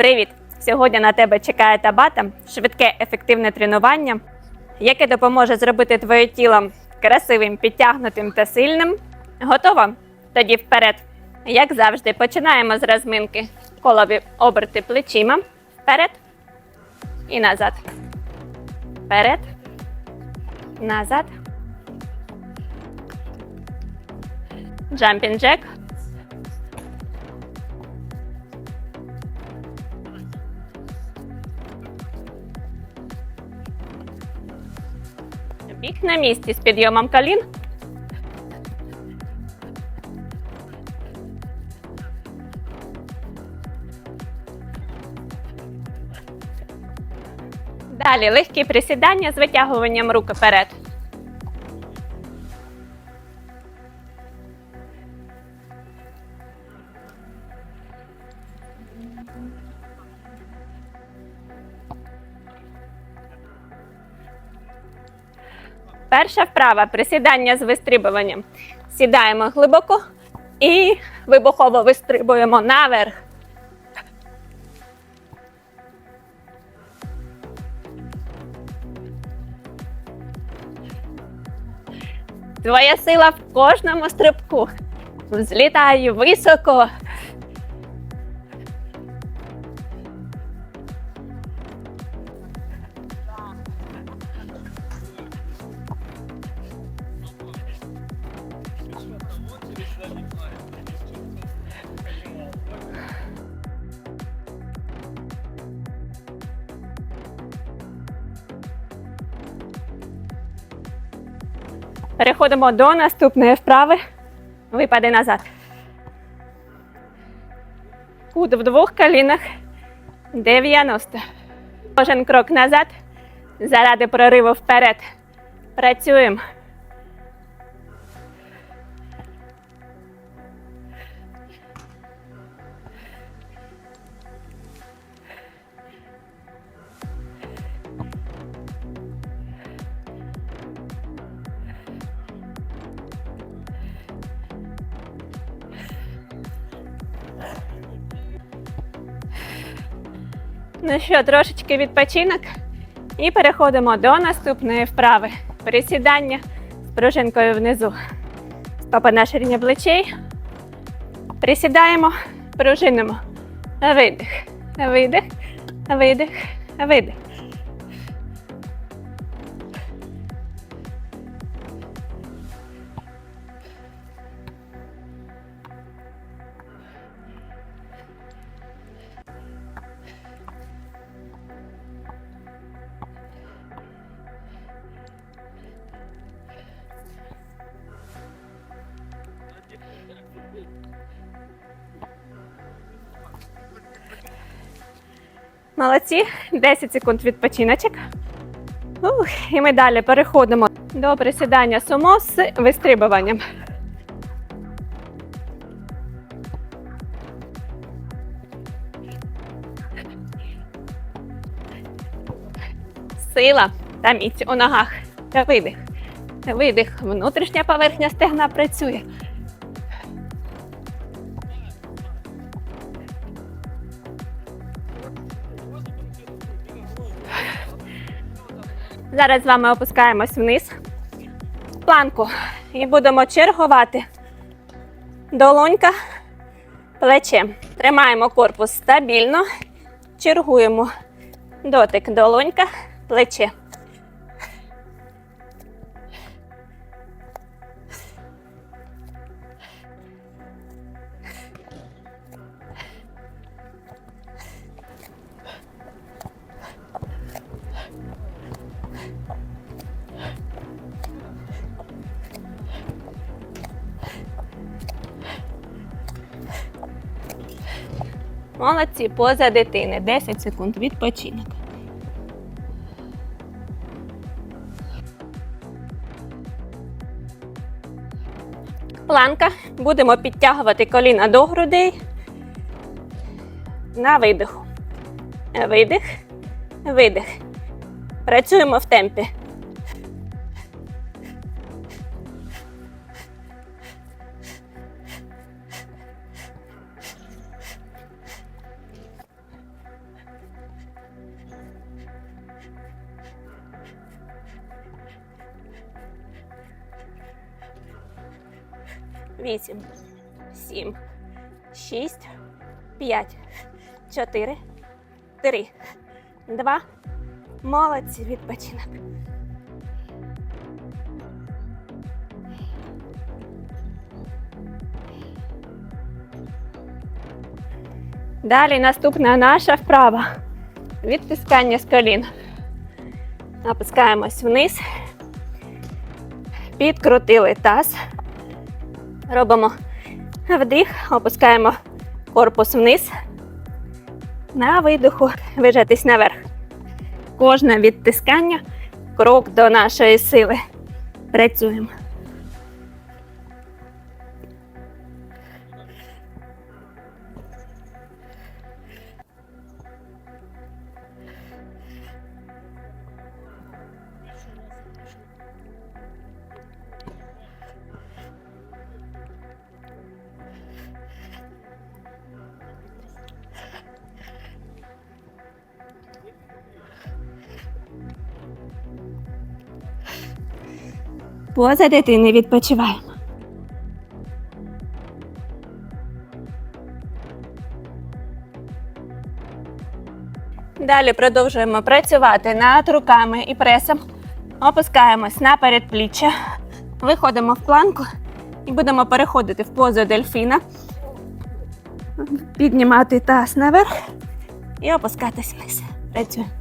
Привіт! Сьогодні на тебе чекає табата, швидке ефективне тренування, яке допоможе зробити твоє тіло красивим, підтягнутим та сильним. Готова? Тоді вперед. Як завжди, починаємо з розминки. Колові оберти плечима. Вперед і назад. Вперед. Назад. Jumping jack. Бік на місці з підйомом колін. Далі легкі присідання з витягуванням рук вперед. Перша вправа присідання з вистрибуванням. Сідаємо глибоко і вибухово вистрибуємо наверх. Твоя сила в кожному стрибку. Взлітаю високо. Переходимо до наступної вправи. Випади назад. Кут в двох колінах. 90. Кожен крок назад. Заради прориву вперед. Працюємо. Ну що, трошечки відпочинок. І переходимо до наступної вправи. Присідання з пружинкою внизу. Стопи на ширині плечей. Присідаємо, пружинимо. Видих, видих, видих, видих. Молодці. 10 секунд відпочиночок. Ух, і ми далі переходимо до присідання сумо з вистрибуванням. Сила та міць у ногах. Та видих. Видих. Внутрішня поверхня стегна працює. Зараз з вами опускаємось вниз планку і будемо чергувати. Долонька, плече. Тримаємо корпус стабільно, чергуємо. Дотик, долонька, плече. Молодці, поза дитини. 10 секунд відпочинок. Планка. Будемо підтягувати коліна до грудей. На видиху. Видих, видих. Працюємо в темпі. Вісім, сім, шість, п'ять, чотири, три, два. Молодці, відпочинок. Далі наступна наша вправа. Відтискання з колін. Опускаємось вниз. Підкрутили таз. Робимо вдих, опускаємо корпус вниз. На видиху вижатись наверх. Кожне відтискання крок до нашої сили. Працюємо. Поза дитини відпочиваємо. Далі продовжуємо працювати над руками і пресом. Опускаємось на передпліччя, виходимо в планку і будемо переходити в позу дельфіна, піднімати таз наверх і опускатись вниз. Працюємо.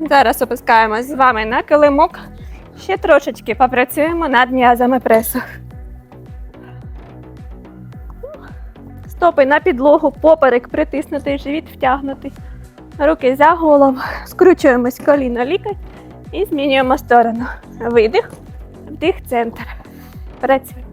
Зараз опускаємось з вами на килимок. Ще трошечки попрацюємо над м'язами пресу. Стопи на підлогу, поперек притиснутий, живіт втягнутий. Руки за голову. Скручуємось коліно лікоть і змінюємо сторону. Видих, вдих, центр. Працюємо.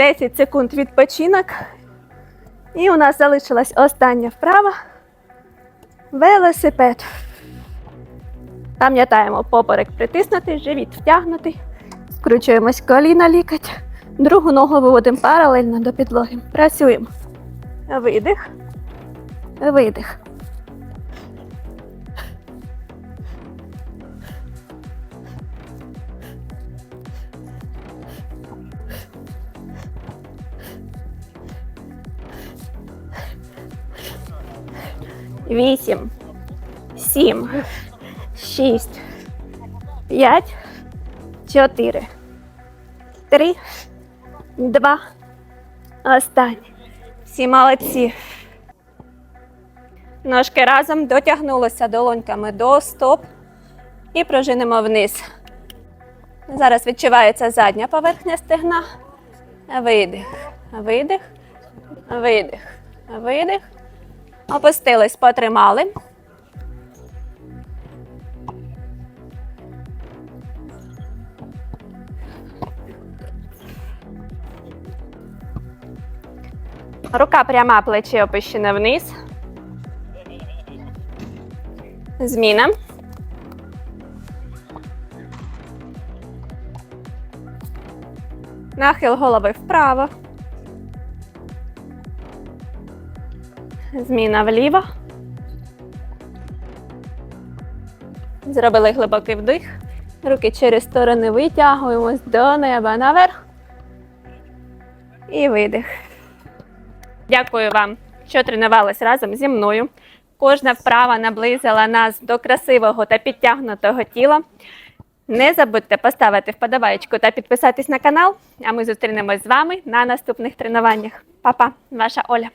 Десять секунд відпочинок. І у нас залишилась остання вправа. Велосипед. Пам'ятаємо, поперек притиснутий, живіт втягнутий. Скручуємось коліна лікоть. Другу ногу виводимо паралельно до підлоги. Працюємо. Видих. Видих. Вісім, сім, шість, п'ять, чотири, три, два. Останній. Всі молодці. Ножки разом дотягнулися долоньками до стоп і пружинимо вниз. Зараз відчувається задня поверхня стегна. Видих, видих, видих, видих. Опустились, потримали. Рука пряма, плечі опущене вниз. Зміна. Нахил голови вправо. Зміна вліво. Зробили глибокий вдих. Руки через сторони витягуємось до неба наверх. І видих. Дякую вам, що тренувались разом зі мною. Кожна вправа наблизила нас до красивого та підтягнутого тіла. Не забудьте поставити вподобайку та підписатись на канал. А ми зустрінемось з вами на наступних тренуваннях. Па-па, ваша Оля.